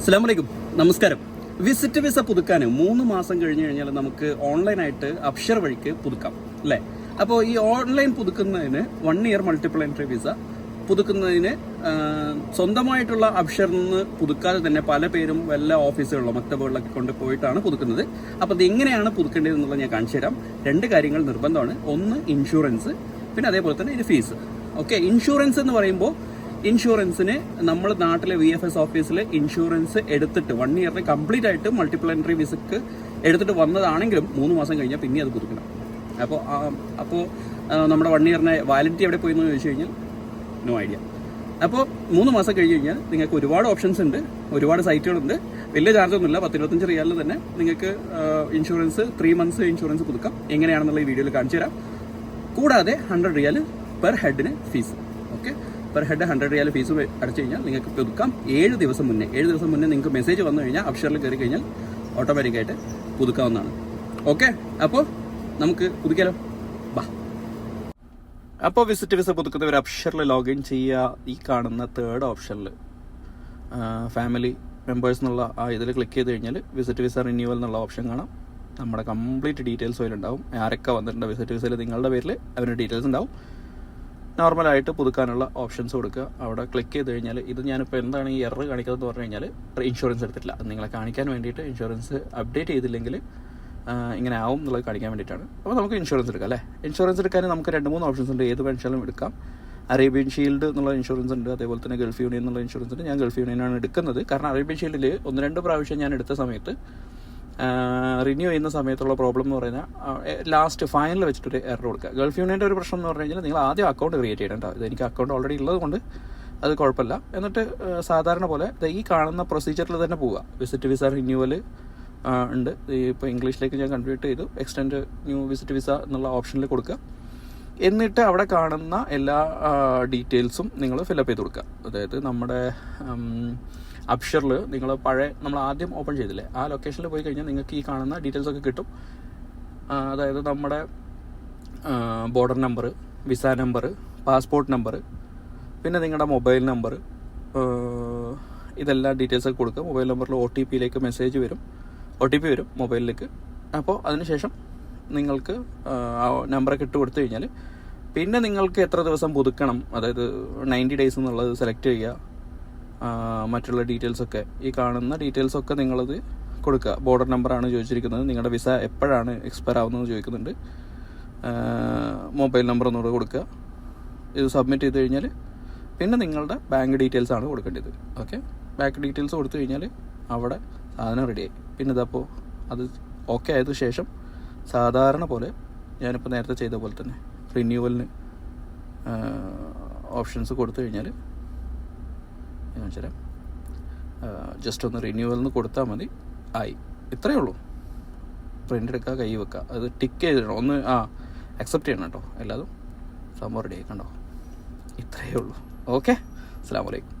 അസ്സാം നമസ്കാരം. Visit visa പുതുക്കാൻ മൂന്ന് മാസം കഴിഞ്ഞ് കഴിഞ്ഞാൽ നമുക്ക് ഓൺലൈനായിട്ട് അക്ഷർ വഴിക്ക് പുതുക്കാം അല്ലേ? അപ്പോൾ ഈ ഓൺലൈൻ പുതുക്കുന്നതിന് one year multiple entry visa പുതുക്കുന്നതിന് സ്വന്തമായിട്ടുള്ള അക്ഷറിൽ നിന്ന് പുതുക്കാതെ തന്നെ പല പേരും വല്ല ഓഫീസുകളിലോ മക്തബുകളിലൊക്കെ കൊണ്ടുപോയിട്ടാണ് പുതുക്കുന്നത്. അപ്പോൾ അത് എങ്ങനെയാണ് പുതുക്കേണ്ടത് എന്നുള്ളത് ഞാൻ കാണിച്ചു തരാം. രണ്ട് കാര്യങ്ങൾ നിർബന്ധമാണ്. ഒന്ന് ഇൻഷുറൻസ് പിന്നെ അതേപോലെ തന്നെ ഇതിന് ഫീസ് ഓക്കെ ഇൻഷുറൻസ് എന്ന് പറയുമ്പോൾ ഇൻഷുറൻസിന് നമ്മൾ നാട്ടിലെ വി എഫ് എസ് ഓഫീസിൽ ഇൻഷുറൻസ് എടുത്തിട്ട് വൺ ഇയറിന് കംപ്ലീറ്റ് ആയിട്ട് എൻട്രി വിസക്ക് എടുത്തിട്ട് വന്നതാണെങ്കിലും മൂന്ന് മാസം കഴിഞ്ഞാൽ പിന്നെ അത് പുതുക്കണം. അപ്പോൾ അപ്പോൾ നമ്മുടെ വൺ ഇയറിനെ വാലിഡിറ്റി എവിടെ പോയി എന്ന് ചോദിച്ചു കഴിഞ്ഞാൽ നോ ഐഡിയ അപ്പോൾ മൂന്ന് മാസം കഴിഞ്ഞ് കഴിഞ്ഞാൽ നിങ്ങൾക്ക് ഒരുപാട് ഓപ്ഷൻസ് ഉണ്ട് ഒരുപാട് സൈറ്റുകളുണ്ട് വലിയ ചാർജ് ഒന്നുമില്ല പത്തിരുപത്തഞ്ച് റിയാലിൽ തന്നെ നിങ്ങൾക്ക് ഇൻഷുറൻസ് ത്രീ മന്ത്സ് ഇൻഷുറൻസ് പുതുക്കാം. എങ്ങനെയാണെന്നുള്ള ഈ വീഡിയോയിൽ കാണിച്ചു തരാം. കൂടാതെ ഹൺഡ്രഡ് റിയാൽ per ഹെഡിന് fees per head hundred riyal fees അടച്ചു കഴിഞ്ഞാൽ നിങ്ങൾക്ക് പുതുക്കാം. ഏഴ് ദിവസം മുന്നേ ഏഴ് ദിവസം മുന്നേ നിങ്ങൾക്ക് മെസ്സേജ് വന്നു കഴിഞ്ഞാൽ അപ്ഷറിൽ കയറി കഴിഞ്ഞാൽ ഓട്ടോമാറ്റിക്കായിട്ട് പുതുക്കാവുന്നതാണ്. ഓക്കെ അപ്പോൾ നമുക്ക് പുതുക്കാലോ ബാ. അപ്പോൾ വിസിറ്റ് വിസ പുതുക്കുന്നവർ അപ്ഷറിൽ ലോഗിൻ ചെയ്യുക ഈ കാണുന്ന തേർഡ് ഓപ്ഷനിൽ ഫാമിലി മെമ്പേഴ്സ് എന്നുള്ള ആ ഇതിൽ ക്ലിക്ക് ചെയ്ത് കഴിഞ്ഞാൽ വിസിറ്റ് വിസ റിന്യൂവൽ എന്നുള്ള ഓപ്ഷൻ കാണാം. നമ്മുടെ കംപ്ലീറ്റ് ഡീറ്റെയിൽസ് അതിലുണ്ടാവും ആരൊക്കെ വന്നിട്ടുണ്ട് വിസിറ്റ് വിസയിൽ നിങ്ങളുടെ പേരിൽ അവരുടെ ഡീറ്റെയിൽസ് ഉണ്ടാവും. നോർമലായിട്ട് പുതുക്കാനുള്ള ഓപ്ഷൻസ് കൊടുക്കുക. അവിടെ ക്ലിക്ക് ചെയ്ത് കഴിഞ്ഞാൽ ഇത് ഞാനിപ്പോൾ എന്താണ് ഈ എറർ കാണിക്കുന്നത് പറഞ്ഞു കഴിഞ്ഞാൽ ഇൻഷുറൻസ് എടുത്തിട്ടില്ല. നിങ്ങളെ കാണിക്കാൻ വേണ്ടിയിട്ട് ഇൻഷുറൻസ് അപ്ഡേറ്റ് ചെയ്തില്ലെങ്കിൽ ഇങ്ങനെ ആവും എന്നുള്ളത് കാണിക്കാൻ വേണ്ടിയിട്ടാണ്. അപ്പോൾ നമുക്ക് ഇൻഷുറൻസ് എടുക്കാം അല്ലേ? ഇൻഷുറൻസ് എടുക്കാൻ നമുക്ക് രണ്ട് മൂന്ന് ഓപ്ഷൻസ് ഉണ്ട്. ഏത് പെൻഷനും എടുക്കാം. അറേബ്യൻ ഷീൽഡ് എന്നുള്ള ഇൻഷുറൻസ് ഉണ്ട്. അതേപോലെ തന്നെ ഗൾഫ് യൂണിയൻ എന്നുള്ള ഇൻഷുറൻസ് ഉണ്ട്. ഞാൻ ഗൾഫ് യൂണിയനാണ് എടുക്കുന്നത്. കാരണം അറേബ്യൻ ഷീൽഡിൽ ഒന്ന് രണ്ട് പ്രാവശ്യം ഞാൻ എടുത്ത സമയത്ത് റിന്യൂ ചെയ്യുന്ന സമയത്തുള്ള പ്രോബ്ലം എന്ന് പറഞ്ഞാൽ ലാസ്റ്റ് ഫൈനൽ വെച്ചിട്ട് ഒരു എറർ കൊടുക്കുക. ഗൾഫ് യൂണിയന്റെ ഒരു പ്രശ്നം എന്ന് പറഞ്ഞു കഴിഞ്ഞാൽ നിങ്ങൾ ആദ്യം അക്കൗണ്ട് ക്രിയേറ്റ് ചെയ്യണം കേട്ടോ എനിക്ക് അക്കൗണ്ട് ഓൾറെഡി ഉള്ളത് കൊണ്ട് അത് കുഴപ്പമില്ല. എന്നിട്ട് സാധാരണ പോലെ ഈ കാണുന്ന പ്രൊസീജിയറിൽ തന്നെ പോവുക. വിസിറ്റ് വിസ റിന്യൂവൽ ഉണ്ട്. ഇപ്പോൾ ഇംഗ്ലീഷിലേക്ക് ഞാൻ കൺവേർട്ട് ചെയ്തു. എക്സ്റ്റെൻഡ് ന്യൂ വിസിറ്റ് വിസ എന്നുള്ള ഓപ്ഷനിൽ കൊടുക്കുക. എന്നിട്ട് അവിടെ കാണുന്ന എല്ലാ ഡീറ്റെയിൽസും നിങ്ങൾ ഫില്ലപ്പ് ചെയ്ത് കൊടുക്കുക. അതായത് നമ്മുടെ അപ്ഷറിൽ നിങ്ങൾ പഴയ നമ്മൾ ആദ്യം ഓപ്പൺ ചെയ്തില്ലേ? ആ ലൊക്കേഷനിൽ പോയി കഴിഞ്ഞാൽ നിങ്ങൾക്ക് ഈ കാണുന്ന ഡീറ്റെയിൽസ് ഒക്കെ കിട്ടും. അതായത് നമ്മുടെ border number visa number passport number പിന്നെ നിങ്ങളുടെ മൊബൈൽ നമ്പർ ഇതെല്ലാം ഡീറ്റെയിൽസ് ഒക്കെ കൊടുക്കുക. മൊബൈൽ നമ്പറിൽ ഒ ടി പിയിലേക്ക് മെസ്സേജ് വരും. ഒ ടി പി വരും മൊബൈലിലേക്ക് അപ്പോൾ അതിനുശേഷം നിങ്ങൾക്ക് ആ നമ്പറൊക്കെ ഇട്ട് കൊടുത്തു കഴിഞ്ഞാൽ പിന്നെ നിങ്ങൾക്ക് എത്ര ദിവസം പുതുക്കണം? അതായത് നയന്റി ഡേയ്സ് എന്നുള്ളത് സെലക്ട് ചെയ്യുക. മറ്റുള്ള ഡീറ്റെയിൽസൊക്കെ ഈ കാണുന്ന ഡീറ്റെയിൽസൊക്കെ നിങ്ങളത് കൊടുക്കുക. ബോർഡർ നമ്പറാണ് ചോദിച്ചിരിക്കുന്നത്. നിങ്ങളുടെ വിസ എപ്പോഴാണ് എക്സ്പയർ ആവുന്നതെന്ന് ചോദിക്കുന്നുണ്ട്. മൊബൈൽ നമ്പർ ഒന്നുകൂടെ കൊടുക്കുക. ഇത് സബ്മിറ്റ് ചെയ്ത് കഴിഞ്ഞാൽ പിന്നെ നിങ്ങളുടെ ബാങ്ക് ഡീറ്റെയിൽസ് ആണ് കൊടുക്കേണ്ടത്. ഓക്കെ ബാങ്ക് ഡീറ്റെയിൽസ് കൊടുത്തു കഴിഞ്ഞാൽ അവിടെ സാധനം റെഡിയായി പിന്നെ ഇതപ്പോൾ അത് ഓക്കെ ആയതിനു ശേഷം സാധാരണ പോലെ ഞാനിപ്പോൾ നേരത്തെ ചെയ്ത പോലെ തന്നെ റിന്യൂവലിന് ഓപ്ഷൻസ് കൊടുത്തു കഴിഞ്ഞാൽ വെച്ചുതരാം ജസ്റ്റ് ഒന്ന് റിന്യൂവലിന് കൊടുത്താൽ മതി. ആയി. ഇത്രയേ ഉള്ളൂ. പ്രിന്റ് എടുക്കുക കൈ വെക്കുക അത് ടിക്ക് ചെയ്തിടണം. ഒന്ന് ആ അക്സെപ്റ്റ് ചെയ്യണം കേട്ടോ. എല്ലാതും സംഭവം റെഡി ആയി കണ്ടോ. ഇത്രയേ ഉള്ളൂ. ഓക്കെ അസ്സാം വലൈക്കും